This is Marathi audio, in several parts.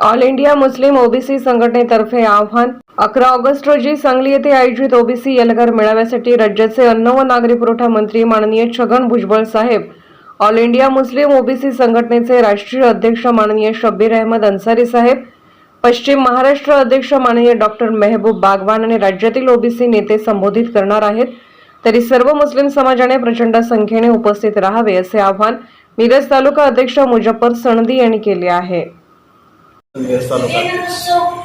ऑल इंडिया मुस्लिम ओबीसी संघटनेतर्फे आव्हान अकरा ऑगस्ट रोजी सांगली येथे आयोजित ओबीसी एल्गार मेळाव्यासाठी राज्याचे अन्न व नागरी पुरवठा मंत्री माननीय छगन भुजबळ साहेब ऑल इंडिया मुस्लिम ओबीसी संघटनेचे राष्ट्रीय अध्यक्ष माननीय शब्बीर अहमद अन्सारी साहेब पश्चिम महाराष्ट्र अध्यक्ष माननीय डॉक्टर मेहबूब बागवान आणि राज्यातील ओबीसी नेते संबोधित करणार आहेत. तरी सर्व मुस्लिम समाजाने प्रचंड संख्येने उपस्थित राहावे असे आवाहन मिरज तालुका अध्यक्ष मुजफ्फर सणदी यांनी केले आहे. मिरज तालुका.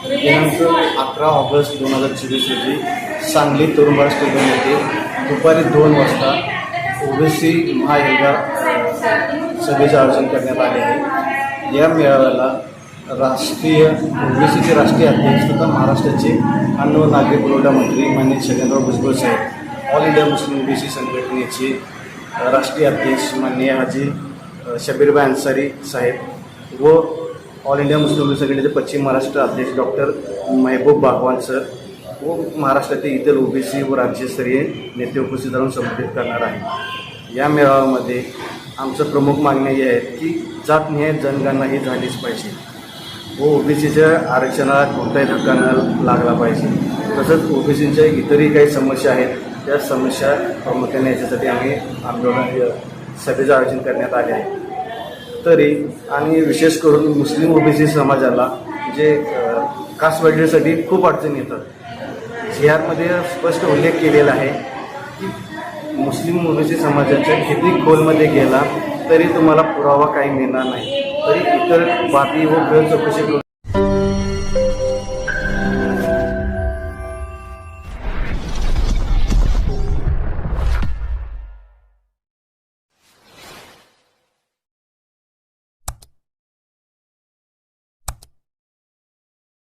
दिनांक अकरा ऑगस्ट दोन हजार चोवीस रोजी सांगली तरुणबाळ स्टेडियम येथे दुपारी दोन वाजता ओबीसी महायोगा सभेचे आयोजन करण्यात आले आहे. या मेळाव्याला राष्ट्रीय ओबीसीचे राष्ट्रीय अध्यक्ष तथा महाराष्ट्राचे अन्न व नागरी पुरवठा मंत्री माननीय छगनराव भुजबळ साहेब ऑल इंडिया मुस्लिम ओबीसी संघटनेचे राष्ट्रीय अध्यक्ष माननीय हाजी शबीरबाई अन्सारी साहेब व ऑल इंडिया मुस्लिम लीग संघटनेचे पश्चिम महाराष्ट्र अध्यक्ष डॉक्टर महबूब बागवान सर व महाराष्ट्रातील इतर ओबीसी व राज्यस्तरीय नेते उपस्थित राहून संबोधित करणार आहे या मेळाव्यामध्ये आमचं प्रमुख मागणी ही आहेत की जातनिहाय जनगणना ही झालीच पाहिजे. व ओबीसीच्या आरक्षणाला कोणताही धक्का न लागला पाहिजे. तसंच ओबीसीच्या इतरही काही समस्या आहेत त्या समस्या प्रामुख्याने याच्यासाठी आम्ही आंदोलन सभेचं आयोजन करण्यात आले आहे. तरी आणि विशेष करून मुस्लिम ओबीसी समाजाला जे कास्ट वाढण्यासाठी खूप अडचणी येतात. जी आरमध्ये स्पष्ट उल्लेख केलेला आहे की मुस्लिम ओबीसी समाजाच्या किती खोलमध्ये गेला तरी तुम्हाला पुरावा काही मिळणार नाही. तरी इतर बाबी व गैर चौकशी करून